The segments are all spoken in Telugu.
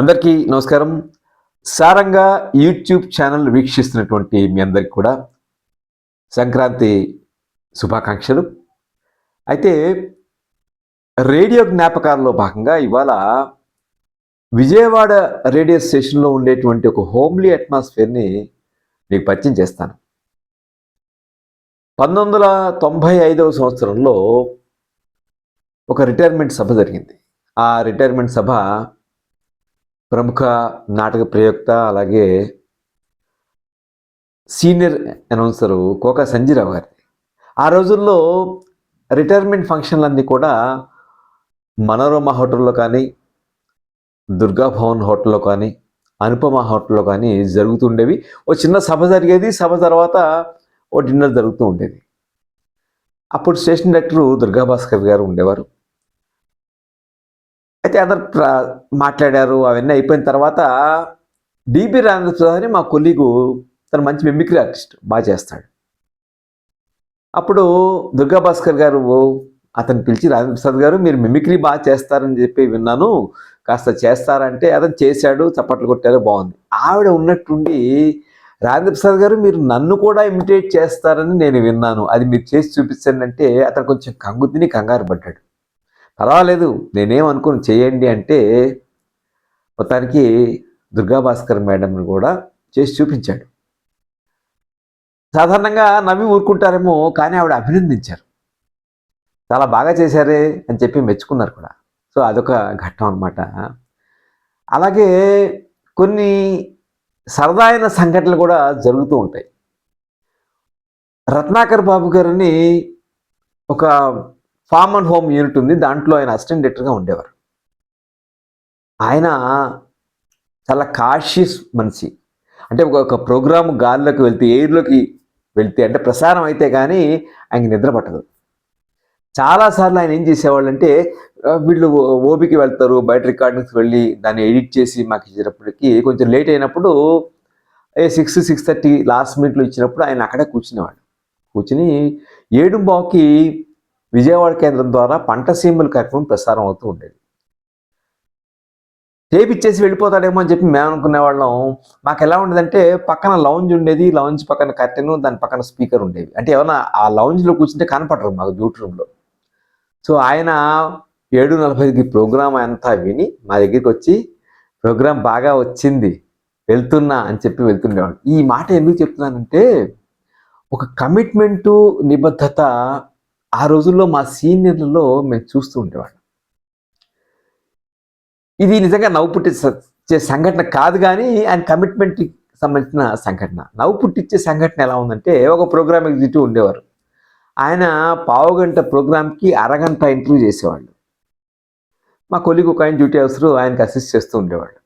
అందరికీ నమస్కారం. సారంగా యూట్యూబ్ ఛానల్ వీక్షిస్తున్నటువంటి మీ అందరికి కూడా సంక్రాంతి శుభాకాంక్షలు. అయితే రేడియో జ్ఞాపకాల్లో భాగంగా ఇవాళ విజయవాడ రేడియో స్టేషన్లో ఉండేటువంటి ఒక హోమ్లీ అట్మాస్ఫియర్ని మీకు పరిచయం చేస్తాను. పంతొమ్మిది వందల తొంభై ఐదవ సంవత్సరంలో ఒక రిటైర్మెంట్ సభ జరిగింది. ఆ రిటైర్మెంట్ సభ ప్రముఖ నాటక ప్రయోక్త అలాగే సీనియర్ అనౌన్సరు కోక సంజీరావు గారి. ఆ రోజుల్లో రిటైర్మెంట్ ఫంక్షన్లన్నీ కూడా మనోరమ హోటల్లో కానీ దుర్గా భవన్ హోటల్లో కానీ అనుపమ హోటల్లో కానీ జరుగుతుండేవి. ఓ చిన్న సభ జరిగేది సభ తర్వాత ఓ డిన్నర్ జరుగుతూ ఉండేది. అప్పుడు స్టేషన్ డైరెక్టరు దుర్గాభాస్కర్ గారు ఉండేవారు. అయితే అందరు మాట్లాడారు అవన్నీ అయిపోయిన తర్వాత డిబి రామప్రసాద్ అని మా కొలీగు తను మంచి మిమిక్రీ ఆర్టిస్ట్ బాగా చేస్తాడు. అప్పుడు దుర్గా భాస్కర్ గారు అతను పిలిచి రాజప్రసాద్ గారు మీరు మిమిక్రీ బాగా చేస్తారని చెప్పి విన్నాను కాస్త చేస్తారంటే అతను చేశాడు చప్పట్లు కొట్టారు బాగుంది. ఆవిడ ఉన్నట్టుండి రాజప్రసాద్ గారు మీరు నన్ను కూడా ఇమిటేట్ చేస్తారని నేను విన్నాను అది మీరు చేసి చూపించండి అంటే అతను కొంచెం కంగు తిని కంగారు పడ్డాడు. పర్వాలేదు నేనేమనుకుని చేయండి అంటే మొత్తానికి దుర్గాభాస్కర్ మేడంని కూడా చేసి చూపించాడు. సాధారణంగా నవ్వి ఊరుకుంటారేమో కానీ ఆవిడ అభినందించారు. చాలా బాగా చేశారే అని చెప్పి మెచ్చుకున్నారు కూడా. సో అదొక ఘట్టం అనమాట అలాగే కొన్ని సరదా అయిన సంఘటనలు కూడా జరుగుతూ ఉంటాయి. రత్నాకర్ బాబు గారిని ఒక ఫార్మ్ అండ్ హోమ్ యూనిట్ ఉంది దాంట్లో ఆయన అసిస్టెంట్ డైరెక్టర్గా ఉండేవారు. ఆయన చాలా కాషియస్ మనిషి. అంటే ఒక ఒక ప్రోగ్రామ్ గాల్లోకి వెళ్తే ఎయిర్లోకి వెళ్తే అంటే ప్రసారం అయితే కానీ ఆయనకి నిద్ర పట్టదు. చాలాసార్లు ఆయన ఏం చేసేవాళ్ళు అంటే వీళ్ళు ఓబీకి వెళ్తారు బయట రికార్డింగ్స్కి వెళ్ళి దాన్ని ఎడిట్ చేసి మాకు ఇచ్చేటప్పటికి కొంచెం లేట్ అయినప్పుడు ఏ సిక్స్ సిక్స్ థర్టీ లాస్ట్ మినిట్లో ఇచ్చినప్పుడు ఆయన అక్కడే కూర్చునేవాడు. కూర్చుని ఏడుంబావుకి విజయవాడ కేంద్రం ద్వారా పంట సీమల కార్యక్రమం ప్రసారం అవుతూ ఉండేది. చేపిచ్చేసి ఇచ్చేసి వెళ్ళిపోతాడేమో అని చెప్పి మేము అనుకునే వాళ్ళం. మాకు ఎలా ఉండేదంటే పక్కన లౌంజ్ ఉండేది. లౌంజ్ పక్కన కర్టెన్ దాని పక్కన స్పీకర్ ఉండేవి. అంటే ఏమన్నా ఆ లౌంజ్లో కూర్చుంటే కనపడరు మాకు డ్యూటీ రూమ్లో సో ఆయన ఏడు నలభైకి ప్రోగ్రామ్ అంతా విని మా దగ్గరికి వచ్చి ప్రోగ్రాం బాగా వచ్చింది. వెళ్తున్నా అని చెప్పి వెళ్తుండేవాడు. ఈ మాట ఎందుకు చెప్తున్నానంటే ఒక కమిట్మెంటు నిబద్ధత ఆ రోజుల్లో మా సీనియర్లలో మేము చూస్తూ ఉండేవాళ్ళం. ఇది నిజంగా నవ్వు పుట్టించే సంఘటన కాదు కానీ ఆయన కమిట్మెంట్కి సంబంధించిన సంఘటన. నవ్వు పుట్టించే సంఘటన ఎలా ఉందంటే ఒక ప్రోగ్రామ్ ఎగ్జిక్యూటివ్ ఉండేవారు. ఆయన పావుగంట ప్రోగ్రామ్కి అరగంట ఇంటర్వ్యూ చేసేవాళ్ళు. మా కొలికి ఒక ఆయన డ్యూటీ అవసరం ఆయనకి అసిస్ట్ చేస్తూ ఉండేవాళ్ళు.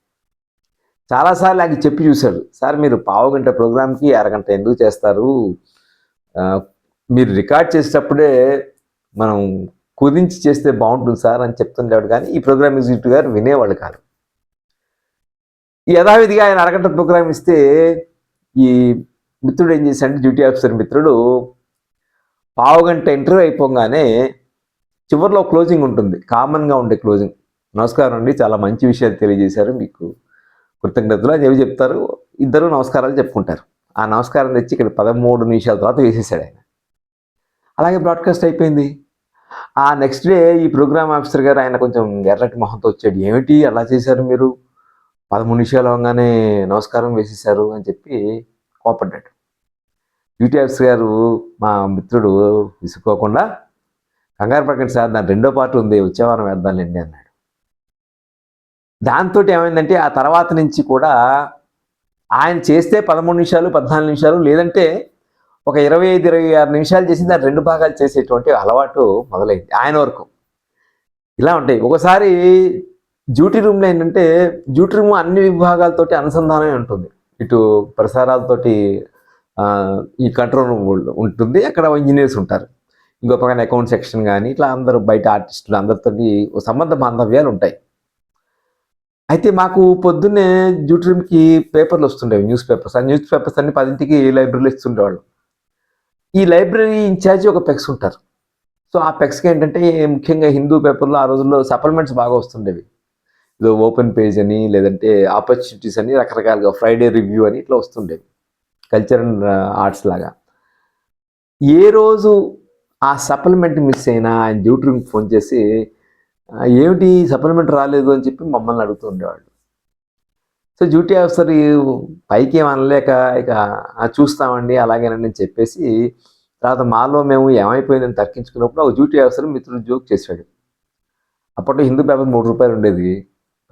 చాలాసార్లు ఆయనకి చెప్పి చూశాడు సార్ మీరు పావుగంట ప్రోగ్రామ్కి అరగంట ఎందుకు చేస్తారు. మీరు రికార్డ్ చేసేటప్పుడే మనం కుదించి చేస్తే బాగుంటుంది సార్ అని చెప్తుండేవాడు కానీ ఈ ప్రోగ్రామ్ ఎగ్జిక్యూటివ్ గారు వినేవాళ్ళు కాదు. ఈ యథావిధిగా ఆయన అరగంట ప్రోగ్రామ్ ఇస్తే ఈ మిత్రుడు ఏం చేశాడంటే డ్యూటీ ఆఫీసర్ మిత్రుడు పావుగంట ఇంటర్వ్యూ అయిపోగానే చివరిలో క్లోజింగ్ ఉంటుంది కామన్గా ఉండే క్లోజింగ్. నమస్కారం అండి చాలా మంచి విషయాలు తెలియజేశారు మీకు కృతజ్ఞతలు అని చెప్పి చెప్తారు. ఇద్దరు నమస్కారాలు చెప్పుకుంటారు. ఆ నమస్కారం తెచ్చి ఇక్కడ పదమూడు నిమిషాల తర్వాత వేసేసాడు ఆయన. అలాగే బ్రాడ్కాస్ట్ అయిపోయింది. ఆ నెక్స్ట్ డే ఈ ప్రోగ్రామ్ ఆఫీసర్ గారు ఆయన కొంచెం ఎర్రటి మొహంతో వచ్చాడు. ఏమిటి అలా చేశారు మీరు? పదమూడు నిమిషాలు అవగానే నమస్కారం వేసేశారు అని చెప్పి కోపడ్డాడు. యూటీ ఆఫీసర్ గారు మా మిత్రుడు విసుక్కోకుండా కంగారు పడకండి సార్ దాని రెండో పార్ట్ ఉంది వచ్చే వారం వేద్దాంలేండి అన్నాడు. దాంతో ఏమైందంటే ఆ తర్వాత నుంచి కూడా ఆయన చేస్తే పదమూడు నిమిషాలు పద్నాలుగు నిమిషాలు లేదంటే ఒక ఇరవై ఐదు ఇరవై ఆరు నిమిషాలు చేసి దాన్ని రెండు భాగాలు చేసేటువంటి అలవాటు మొదలైంది ఆయన వరకు. ఇలా ఉంటాయి. ఒకసారి డ్యూటీ రూమ్లో ఏంటంటే డ్యూటీ రూమ్ అన్ని విభాగాలతోటి అనుసంధానమే ఉంటుంది. ఇటు ప్రసారాలతోటి ఈ కంట్రోల్ రూమ్ ఉంటుంది అక్కడ ఇంజనీర్స్ ఉంటారు. ఇంకో పక్కన అకౌంట్ సెక్షన్ కానీ ఇట్లా అందరూ బయట ఆర్టిస్టులు అందరితోటి సంబంధ బాంధవ్యాలు ఉంటాయి. అయితే మాకు పొద్దున్నే డ్యూటీ రూమ్కి పేపర్లు వస్తుండేవి న్యూస్ పేపర్స్. ఆ న్యూస్ పేపర్స్ అన్ని పదింటికి లైబ్రరీలో ఇస్తుండేవాళ్ళు. ఈ లైబ్రరీ ఇన్ఛార్జి ఒక పెక్స్ ఉంటారు. సో ఆ పెక్స్కి ఏంటంటే ముఖ్యంగా హిందూ పేపర్లో ఆ రోజుల్లో సప్లిమెంట్స్ బాగా వస్తుండేవి. ఏదో ఓపెన్ పేజ్ అని లేదంటే ఆపర్చునిటీస్ అని రకరకాలుగా ఫ్రైడే రివ్యూ అని ఇట్లా వస్తుండేవి. కల్చర్ అండ్ ఆర్ట్స్ లాగా. ఏ రోజు ఆ సప్లిమెంట్ మిస్ అయినా ఆయన డ్యూటీ ఫోన్ చేసి ఏమిటి సప్లిమెంట్ రాలేదు అని చెప్పి మమ్మల్ని అడుగుతూ ఉండేవాళ్ళు. సో డ్యూటీ ఆఫీసర్ పైకి ఏం అనలేక ఇక చూస్తామండి అలాగేనని చెప్పేసి తర్వాత మాలో మేము ఏమైపోయిందని తర్కించుకున్నప్పుడు ఒక డ్యూటీ ఆఫీసర్ మిత్రుడు జోక్ చేశాడు. అప్పట్లో హిందూ పేపర్ మూడు రూపాయలు ఉండేది.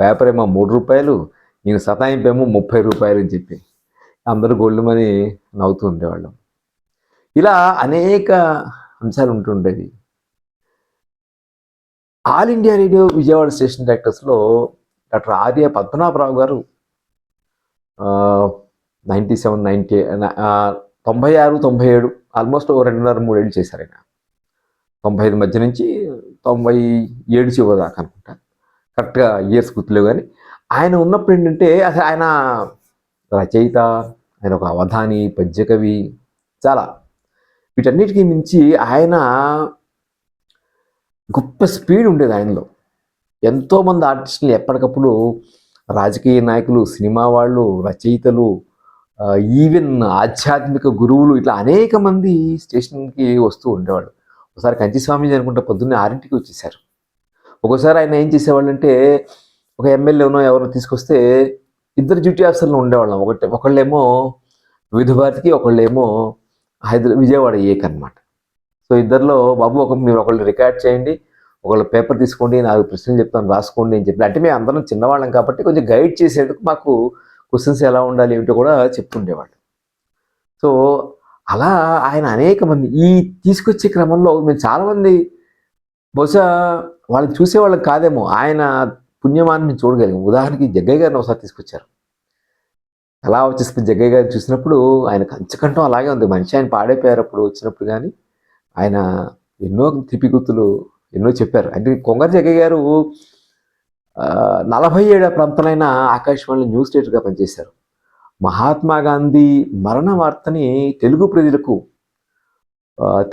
పేపర్ ఏమో మూడు రూపాయలు నేను సతాయింపేమో ముప్పై రూపాయలు అని చెప్పి. అందరూ గోల్డ్ మనీ నవ్వుతూ ఉండేవాళ్ళం. ఇలా అనేక అంశాలు ఉంటుండేవి All India Radio Vijayawada station డైరెక్టర్స్లో doctor Arya Padmanabharao garu ninety seven ninety తొంభై ఆరు తొంభై ఏడు ఆల్మోస్ట్ ఒక రెండున్నర మూడేళ్ళు చేశారు ఆయన. తొంభై ఐదు మధ్య నుంచి తొంభై ఏడు చివరి దాకా అనుకుంటా. కరెక్ట్గా ఇయర్స్ గుర్తులేవు కానీ ఆయన ఉన్నప్పుడు ఏంటంటే అసలు ఆయన రచయిత ఆయన ఒక అవధాని పద్యకవి చాలా. వీటన్నిటికీ మించి ఆయన గొప్ప స్పీడ్ ఉండేది ఆయనలో. ఎంతోమంది ఆర్టిస్టులు ఎప్పటికప్పుడు రాజకీయ నాయకులు సినిమా వాళ్ళు రచయితలు ఈవెన్ ఆధ్యాత్మిక గురువులు ఇట్లా అనేక మంది స్టేషన్కి వస్తూ ఉండేవాళ్ళు. ఒకసారి కంచి స్వామీజీ అనుకుంటే పొద్దున్నే ఆరింటికి వచ్చేసారు. ఒక్కోసారి ఆయన ఏం చేసేవాళ్ళు అంటే ఒక ఎమ్మెల్యేనో ఎవరో తీసుకొస్తే ఇద్దరు డ్యూటీ ఆఫీసర్లు ఉండేవాళ్ళం. ఒకటి ఒకళ్ళేమో వివిధ భారతికి ఒకళ్ళేమో హైదరాబాద్ విజయవాడ ఏక్ అనమాట సో ఇద్దరిలో బాబు ఒక మీరు ఒకళ్ళు రికార్డ్ చేయండి ఒకళ్ళు పేపర్ తీసుకోండి నాలుగు ప్రశ్నలు చెప్తాను రాసుకోండి అని చెప్పి. అంటే మేము అందరం చిన్నవాళ్ళం కాబట్టి కొంచెం గైడ్ చేసేందుకు మాకు క్వశ్చన్స్ ఎలా ఉండాలి ఏమిటో కూడా చెప్తుండేవాళ్ళు సో అలా ఆయన అనేక మంది ఈ తీసుకొచ్చే క్రమంలో మేము చాలామంది బహుశా వాళ్ళని చూసేవాళ్ళకి కాదేమో. ఆయన పుణ్యమాన్ని మేము చూడగలిగాం. ఉదాహరణకి జగ్గయ్య గారిని ఒకసారి తీసుకొచ్చారు. అలా వచ్చేసి జగ్గయ్య గారిని చూసినప్పుడు ఆయన కంచకంఠం అలాగే ఉంది. మనిషి ఆయన పాడైపోయారు అప్పుడు వచ్చినప్పుడు కానీ. ఆయన ఎన్నో తిప్పిగుత్తులు ఎన్నో చెప్పారు. అంటే కొంగర జగ్గయ్య గారు నలభై ఏడు ప్రాంతాలైన ఆకాశవాణిలో న్యూస్ డేటర్గా పనిచేశారు. మహాత్మా గాంధీ మరణ వార్తని తెలుగు ప్రజలకు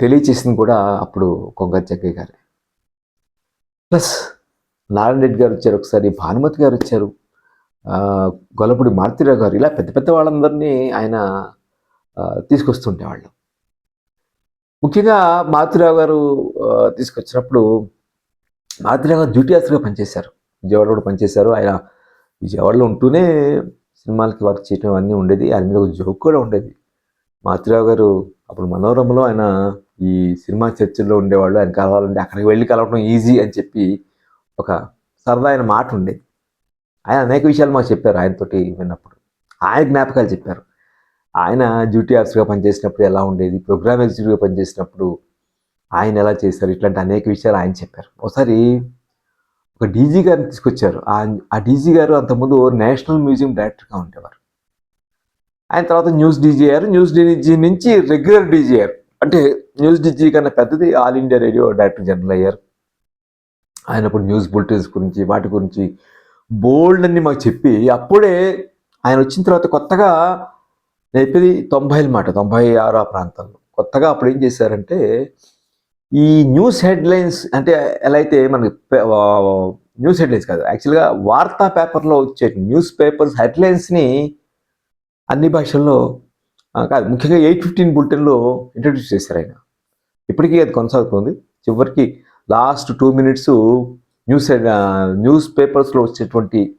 తెలియచేసింది కూడా అప్పుడు కొంగర జగ్గయ్య గారే. ప్లస్ నారాయణ రెడ్డి గారు వచ్చారు ఒకసారి భానుమతి గారు వచ్చారు గొల్లపూడి మారుతిరావు గారు ఇలా పెద్ద పెద్ద వాళ్ళందరినీ ఆయన ఆ, తీసుకొస్తుండేవాళ్ళు ముఖ్యంగా మారుతిరావు గారు తీసుకొచ్చినప్పుడు మారుతిరావు గారు డ్యూటీ ఆఫీసర్గా పనిచేశారు. విజయవాడ కూడా పనిచేశారు. ఆయన విజయవాడలో ఉంటూనే సినిమాలకి వర్క్ చేయడం అన్నీ ఉండేది. ఆయన మీద ఒక జోక్ కూడా ఉండేది. మారుతిరావు గారు అప్పుడు మనోరమలో ఆయన ఈ సినిమా చర్చల్లో ఉండేవాళ్ళు. ఆయన కలవాలంటే అక్కడికి వెళ్ళి కలవడం ఈజీ అని చెప్పి ఒక సరదా అయిన మాట ఉండేది. ఆయన అనేక విషయాలు మాకు చెప్పారు ఆయనతోటి విన్నప్పుడు. ఆయన జ్ఞాపకాలు చెప్పారు. ఆయన డ్యూటీ ఆఫీసర్గా పనిచేసినప్పుడు ఎలా ఉండేది? ప్రోగ్రామ్ ఎగ్జిక్యూటివ్గా పనిచేసినప్పుడు ఆయన ఎలా చేశారు? ఇట్లాంటి అనేక విషయాలు ఆయన చెప్పారు. ఒకసారి ఒక డీజీ గారిని తీసుకొచ్చారు. ఆ- ఆ డీజీ గారు అంతకుముందు నేషనల్ మ్యూజియం డైరెక్టర్గా ఉండేవారు. ఆయన తర్వాత న్యూస్ డీజీ అయ్యారు. న్యూస్ డీజీ నుంచి రెగ్యులర్ డీజీ అయ్యారు. అంటే న్యూస్ డీజీ కన్నా పెద్దది All India Radio director general అయ్యారు. ఆయన ఇప్పుడు న్యూస్ బులెటిన్స్ గురించి వాటి గురించి బోల్డ్ అన్ని మాకు చెప్పి అప్పుడే ఆయన వచ్చిన తర్వాత కొత్తగా నేను చెప్పేది తొంభైల మాట తొంభై ఆరు ఆ ప్రాంతంలో. కొత్తగా అప్పుడు ఏం చేశారంటే ఈ న్యూస్ హెడ్లైన్స్ అంటే ఎలా అయితే మనకి న్యూస్ హెడ్లైన్స్ కాదు యాక్చువల్గా వార్తా పేపర్లో వచ్చే న్యూస్ పేపర్స్ హెడ్లైన్స్ని అన్ని భాషల్లో కాదు ముఖ్యంగా ఎయిట్ ఫిఫ్టీన్ బులెటిన్లో ఇంట్రడ్యూస్ చేశారు ఆయన. ఇప్పటికీ అది కొనసాగుతుంది. చివరికి last two minutes news head- news పేపర్స్లో వచ్చేటువంటి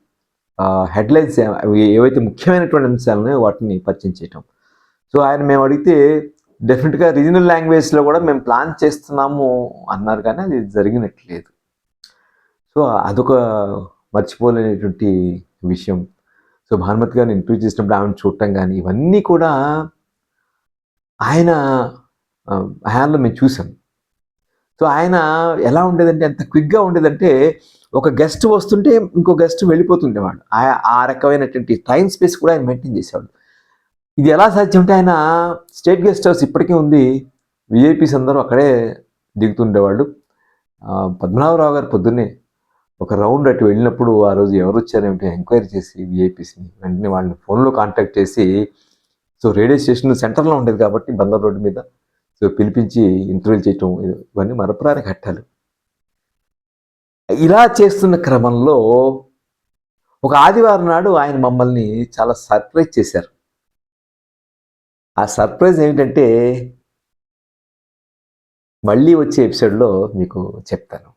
హెడ్లైన్స్ ఏవైతే ముఖ్యమైనటువంటి అంశాలను వాటిని పరిచయం చేయటం. సో ఆయన మేము అడిగితే డెఫినెట్గా రీజనల్ లాంగ్వేజ్లో కూడా మేము ప్లాన్ చేస్తున్నాము అన్నారు కానీ అది జరిగినట్లేదు. సో అదొక మర్చిపోలేనటువంటి విషయం. సో భానుమతి గారిని ఇంటర్వ్యూ చేసినప్పుడు ఆమెను చూడటం కానీ ఇవన్నీ కూడా ఆయన ఆ, హయాంలో మేము చూసాం. సో ఆయన ఎలా ఉండేదంటే ఎంత క్విక్గా ఉండేదంటే ఒక గెస్ట్ వస్తుంటే ఇంకో గెస్ట్ వెళ్ళిపోతుండేవాడు. ఆ- ఆ రకమైనటువంటి టైం స్పేస్ కూడా ఆయన మెయింటైన్ చేసేవాడు. ఇది ఎలా సాధ్యం అంటే ఆయన స్టేట్ గెస్ట్ హౌస్ ఇప్పటికీ ఉంది. విఐపీస్ అందరూ అక్కడే దిగుతుండేవాళ్ళు. పద్మనాభరావు గారు పొద్దున్నే ఒక రౌండ్ అటు వెళ్ళినప్పుడు ఆ రోజు ఎవరు వచ్చారేమిటి ఎంక్వైరీ చేసి విఐపీస్ని వెంటనే వాళ్ళని ఫోన్లో కాంటాక్ట్ చేసి సో రేడియో స్టేషన్ సెంటర్లో ఉండేది కాబట్టి బందర్ రోడ్డు మీద సో పిలిపించి ఇంటర్వ్యూలు చేయటం ఇవన్నీ మరపురాని ఘట్టాలు. ఇలా చేస్తున్న క్రమంలో ఒక ఆదివారం నాడు ఆయన మమ్మల్ని చాలా సర్ప్రైజ్ చేశారు. ఆ సర్ప్రైజ్ ఏమిటంటే మళ్ళీ వచ్చే ఎపిసోడ్లో మీకు చెప్తాను.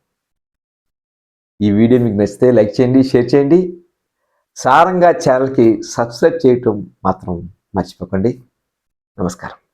ఈ వీడియో మీకు నచ్చితే లైక్ చేయండి షేర్ చేయండి. సారంగా ఛానల్కి సబ్స్క్రైబ్ చేయటం మాత్రం మర్చిపోకండి. నమస్కారం.